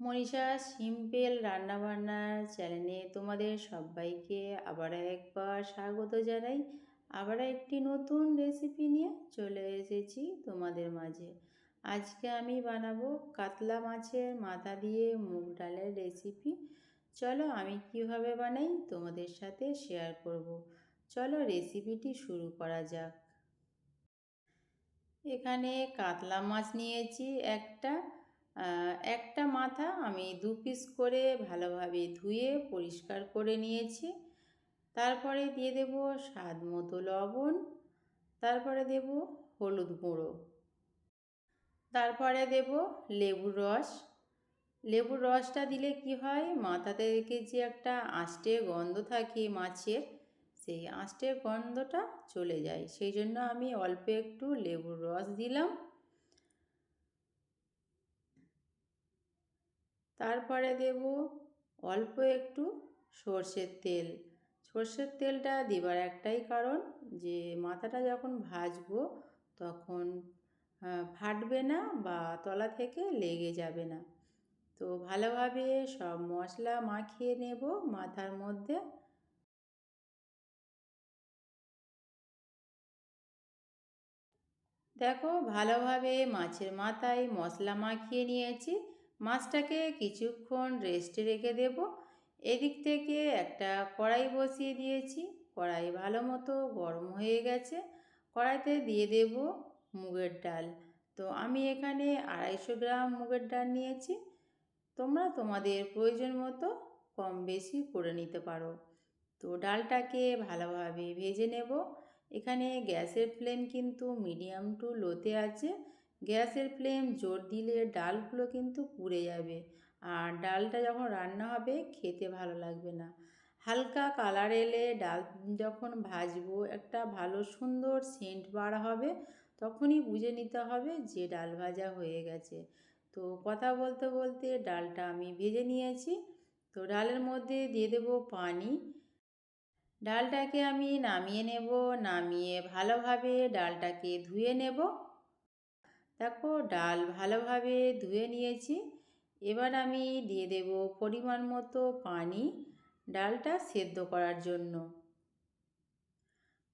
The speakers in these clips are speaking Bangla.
মনীষা, সিম্পল রান্নাবান্নার চ্যানেলে তোমাদের সবাইকে আবার একবার স্বাগত জানাই। আবার একটি নতুন রেসিপি নিয়ে চলে এসেছি তোমাদের মাঝে। আজকে আমি বানাবো কাতলা মাছের মাথা দিয়ে মুগ ডালের রেসিপি চলো আমি কীভাবে বানাই তোমাদের সাথে শেয়ার করব। চলো রেসিপিটি শুরু করা যাক। এখানে কাতলা মাছ নিয়েছি একটা। একটা মাথা আমি দু পিস করে ভালোভাবে ধুয়ে পরিষ্কার করে নিয়েছি। তারপরে দিয়ে দেব স্বাদ মতো লবণ। তারপরে দেব হলুদ গুঁড়ো। তারপরে দেব লেবুর রস। লেবুর রসটা দিলে কি হয়, মাথাতে থেকে যে একটা আষ্টে গন্ধ থাকে মাছের, সেই আষ্টের গন্ধটা চলে যায়। সেই জন্য আমি অল্প একটু লেবুর রস দিলাম। তারপরে দেব অল্প একটু সর্ষের তেল। সর্ষের তেলটা দেবার একটাই কারণ যে, মাথাটা যখন ভাজবো তখন ফাটবে না বা তলা থেকে লেগে যাবে না। তো ভালোভাবে সব মশলা মাখিয়ে নেব মাথার মধ্যে। দেখো, ভালোভাবে মাছের মাথায় মশলা মাখিয়ে নিয়েছি। মাছটাকে কিছুক্ষণ রেস্টে রেখে দেব। এদিক থেকে একটা কড়াই বসিয়ে দিয়েছি। কড়াই ভালো মতো গরম হয়ে গেছে। কড়াইতে দিয়ে দেব মুগের ডাল। তো আমি এখানে আড়াইশো গ্রাম মুগের ডাল নিয়েছি। তোমরা তোমাদের প্রয়োজন মতো কম বেশি করে নিতে পারো। তো ডালটাকে ভালোভাবে ভেজে নেব। এখানে গ্যাসের ফ্লেম কিন্তু মিডিয়াম টু লোতে আছে। গ্যাসের ফ্লেম, জোর দিলে ডালগুলো কিন্তু পুড়ে যাবে। আর ডালটা যখন রান্না হবে, খেতে ভালো লাগবে না। হালকা কালার এলে ডাল যখন ভাজবো, একটা ভালো সুন্দর সেন্ট বার হবে, তখনই বুঝে নিতে হবে যে ডাল ভাজা হয়ে গেছে। তো কথা বলতে বলতে ডালটা আমি ভেজে নিয়েছি। তো ডালের মধ্যে দিয়ে দেবো পানি। ডালটাকে আমি নামিয়ে নেব, নামিয়ে ভালোভাবে ডালটাকে ধুয়ে নেব। দেখো ডাল ভালোভাবে ধুয়ে নিয়েছি। এবার আমি দিয়ে দেব পরিমাণ মতো পানি ডালটা সেদ্ধ করার জন্য।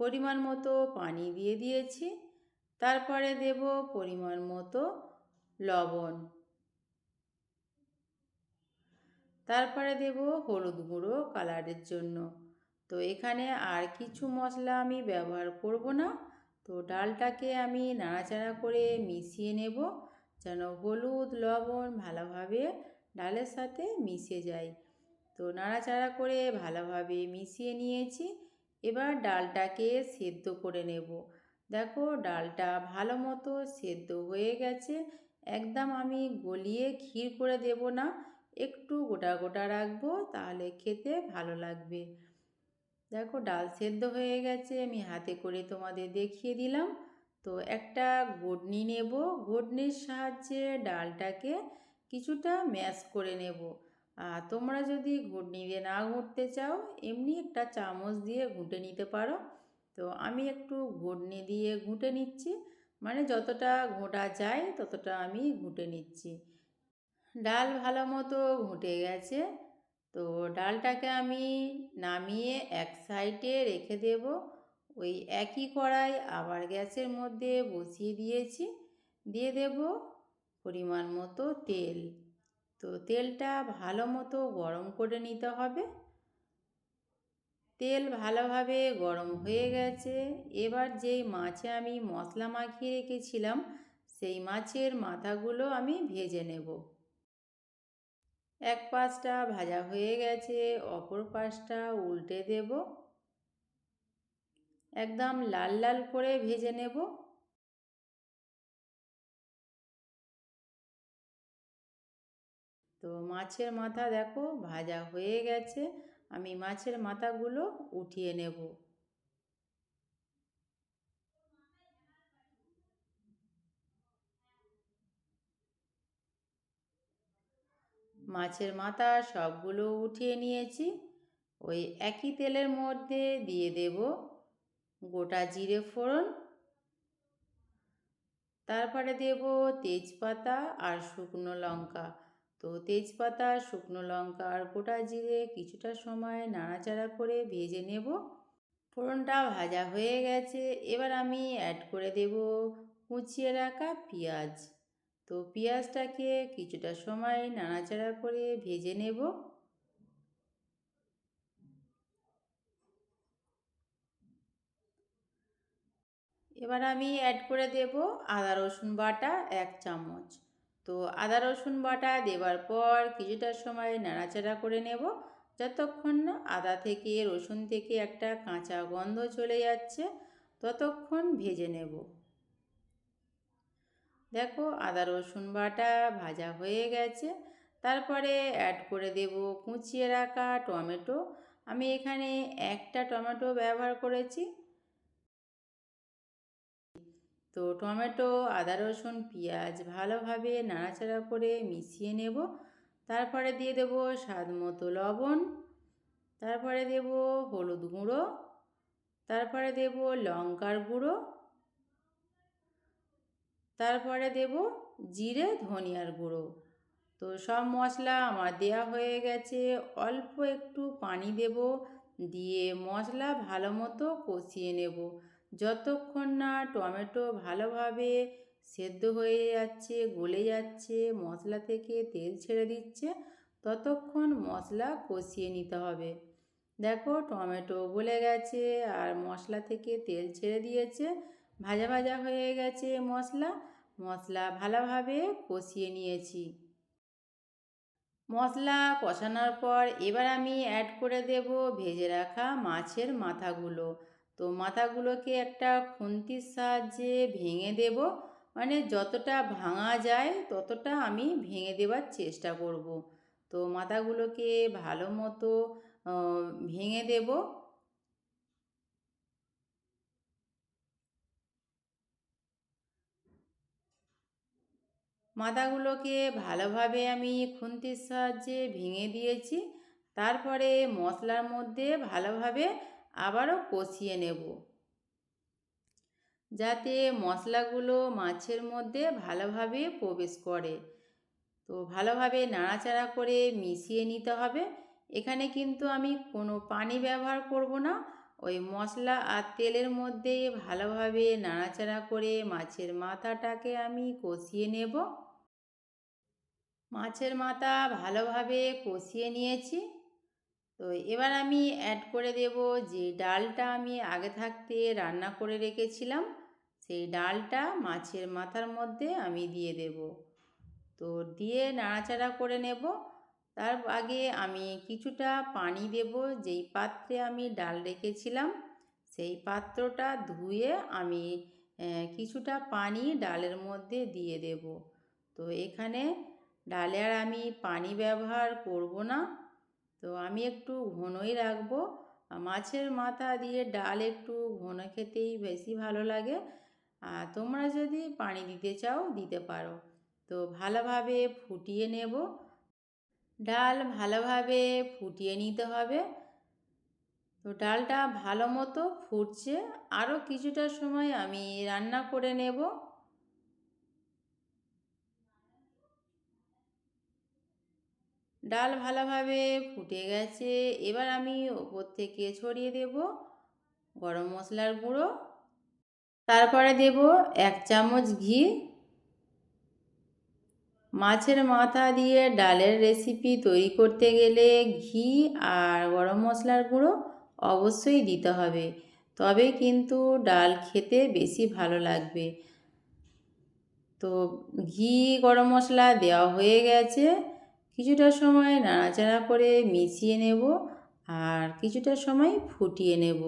পরিমাণ মতো পানি দিয়ে দিয়েছি। তারপরে দেব পরিমাণ মতো লবণ। তারপরে দেব হলুদ গুঁড়ো কালারের জন্য। তো এখানে আর কিছু মশলা আমি ব্যবহার করব না। তো ডালটাকে আমি নাড়াচাড়া করে মিশিয়ে নেব যেন হলুদ, লবণ ভালোভাবে ডালের সাথে মিশে যায়। তো নাড়াচাড়া করে ভালোভাবে মিশিয়ে নিয়েছি। এবার ডালটাকে সেদ্ধ করে নেব। দেখো ডালটা ভালো মতো সেদ্ধ হয়ে গেছে। একদম আমি গলিয়ে ক্ষীর করে দেব না। একটু গোটা গোটা রাখব তাহলে খেতে ভালো লাগবে। দেখো ডাল সেদ্ধ হয়ে গেছে, আমি হাতে করে তোমাদের দেখিয়ে দিলাম। তো একটা ঘুটনি নেব ঘুটনির সাহায্যে ডালটাকে কিছুটা ম্যাশ করে নেব। আর তোমরা যদি ঘুটনি দিয়ে না ঘুঁটতে চাও, এমনি একটা চামচ দিয়ে ঘুঁটে নিতে পারো। তো আমি একটু ঘুটনি দিয়ে ঘুঁটে নিচ্ছি মানে যতটা ঘোঁটা যায় ততটা আমি ঘুঁটে নিচ্ছি। ডাল ভালো মতো ঘুঁটে গেছে। তো ডালটাকে আমি নামিয়ে এক সাইডে রেখে দেব। ওই একই কড়াই আবার গ্যাসের মধ্যে বসিয়ে দিয়েছি। দিয়ে দেব পরিমাণ মতো তেল। তো তেলটা ভালো মতো গরম করে নিতে হবে। তেল ভালোভাবে গরম হয়ে গেছে। এবার যেই মাছে আমি মশলা মাখিয়ে রেখেছিলাম, সেই মাছের মাথাগুলো আমি ভেজে নেব। এক পাশটা ভাজা হয়ে গেছে, অপর পাশটা উল্টে দেব। একদম লাল লাল করে ভেজে নেব। তো মাছের মাথা দেখো, ভাজা হয়ে গেছে। আমি মাছের মাথাগুলো উঠিয়ে নেব। মাছের মাথা সবগুলো উঠিয়ে নিয়েছি। ওই একই তেলের মধ্যে দিয়ে দেব গোটা জিরে ফোড়ন। তারপরে দেব তেজপাতা আর শুকনো লঙ্কা। তো তেজপাতা, শুকনো লঙ্কা আর গোটা জিরে কিছুটা সময় নাড়াচাড়া করে ভেজে নেব। ফোড়নটা ভাজা হয়ে গেছে। এবার আমি অ্যাড করে দেব কুচিয়ে রাখা পেঁয়াজ। তো পেঁয়াজটাকে কিছুটা সময় নাড়াচাড়া করে ভেজে নেব। এবার আমি অ্যাড করে দেব আদা, রসুন বাটা এক চামচ। তো আদা, রসুন বাটা দেওয়ার পর কিছুটা সময় নাড়াচাড়া করে নেব। যতক্ষণ না আদা থেকে, রসুন থেকে একটা কাঁচা গন্ধ চলে যাচ্ছে, ততক্ষণ ভেজে নেব। দেখো আদা রসুন বাটা ভাজা হয়ে গেছে। তারপরে অ্যাড করে দেব কুচিয়ে রাখা টমেটো। আমি এখানে একটা টমেটো ব্যবহার করেছি। তো টমেটো, আদা রসুন, পেঁয়াজ ভালোভাবে নাড়াচাড়া করে মিশিয়ে নেব। তারপরে দিয়ে দেব স্বাদ মতো লবণ। তারপরে দেব হলুদ গুঁড়ো। তারপরে দেব লঙ্কার গুঁড়ো। তারপরে দেব জিরে, ধনিয়ার গুঁড়ো। তো সব মশলা আমার দেয়া হয়ে গেছে। অল্প একটু পানি দেব, দিয়ে মশলা ভালো মতো কষিয়ে নেব। যতক্ষণ না টমেটো ভালোভাবে সেদ্ধ হয়ে যাচ্ছে, গলে যাচ্ছে, মশলা থেকে তেল ছেড়ে দিচ্ছে, ততক্ষণ মশলা কষিয়ে নিতে হবে। দেখো টমেটো গলে গেছে, আর মশলা থেকে তেল ছেড়ে দিয়েছে। ভাজা ভাজা হয়ে গেছে মশলা। মশলা ভালোভাবে কষিয়ে নিয়েছি। মশলা কষানোর পর এবার আমি অ্যাড করে দেব ভেজে রাখা মাছের মাথাগুলো। তো মাথাগুলোকে একটা খুন্তির সাহায্যে ভেঙে দেব। মানে যতটা ভাঙা যায় ততটা আমি ভেঙে দেওয়ার চেষ্টা করব। তো মাথাগুলোকে ভালো মতো ভেঙে দেব। মাথাগুলোকে ভালোভাবে আমি খুন্তির সাহায্যে ভেঙে দিয়েছি। তারপরে মশলার মধ্যে ভালোভাবে আবারও কষিয়ে নেব। যাতে মশলাগুলো মাছের মধ্যে ভালোভাবে প্রবেশ করে। তো ভালোভাবে নাড়াচাড়া করে মিশিয়ে নিতে হবে। এখানে কিন্তু আমি কোনো পানি ব্যবহার করব না। ওই মশলা আর তেলের মধ্যে ভালোভাবে নাড়াচাড়া করে মাছের মাথাটাকে আমি কষিয়ে নেব। মাছের মাথা ভালোভাবে কষিয়ে নিয়েছি। তো এবার আমি অ্যাড করে দেব যে ডালটা আমি আগে থাকতে রান্না করে রেখেছিলাম, সেই ডালটা মাছের মাথার মধ্যে আমি দিয়ে দেব। তো দিয়ে নাড়াচাড়া করে নেব। তার আগে আমি কিছুটা পানি দেব, যেই পাত্রে আমি ডাল রেখেছিলাম, সেই পাত্রটা ধুয়ে আমি কিছুটা পানি ডালের মধ্যে দিয়ে দেব। তো এখানে ডালে আর আমি পানি ব্যবহার করব না। তো আমি একটু ঘনই রাখব। মাছের মাথা দিয়ে ডাল একটু ঘন খেতেই বেশি ভালো লাগে। আর তোমরা যদি পানি দিতে চাও, দিতে পারো। তো ভালোভাবে ফুটিয়ে নেব। ডাল ভালোভাবে ফুটিয়ে নিতে হবে। তো ডালটা ভালো মতো ফুটছে। আরও কিছুটা সময় আমি রান্না করে নেব। ডাল ভালোভাবে ফুটে গেছে। এবার আমি ওপর থেকে ছড়িয়ে দেব গরম মশলার গুঁড়ো। তারপরে দেব এক চামচ ঘি। মাছের মাথা দিয়ে ডালের রেসিপি তৈরি করতে গেলে ঘি আর গরম মশলার গুঁড়ো অবশ্যই দিতে হবে। তবে কিন্তু ডাল খেতে বেশি ভালো লাগবে। তো ঘি, গরম মশলা দেওয়া হয়ে গেছে। কিছুটা সময় নাড়াচাড়া করে মিশিয়ে নেব আর কিছুটা সময় ফুটিয়ে নেব।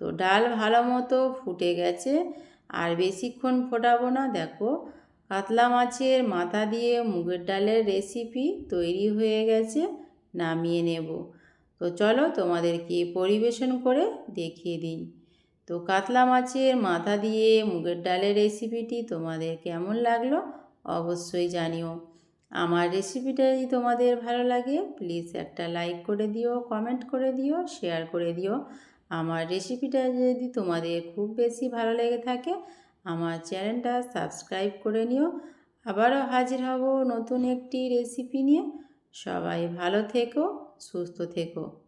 তো ডাল ভালো মতো ফুটে গেছে আর বেশিক্ষণ ফোটাবো না। দেখো, কাতলা মাছের মাথা দিয়ে মুগের ডালের রেসিপি তৈরি হয়ে গেছে, নামিয়ে নেব। তো চলো তোমাদেরকে পরিবেশন করে দেখিয়ে দিই। তো কাতলা মাছের মাথা দিয়ে মুগের ডালের রেসিপিটি তোমাদের কেমন লাগল অবশ্যই জানিও। আমার রেসিপিটা যদি তোমাদের ভালো লাগে প্লিজ একটা লাইক করে দিও কমেন্ট করে দিও শেয়ার করে দিও। আমার রেসিপিটা যদি তোমাদের খুব বেশি ভালো লেগে থাকে, আমার চ্যানেলটা সাবস্ক্রাইব করে নিও। আবারও হাজির হব নতুন একটি রেসিপি নিয়ে। সবাই ভালো থেকো, সুস্থ থেকো।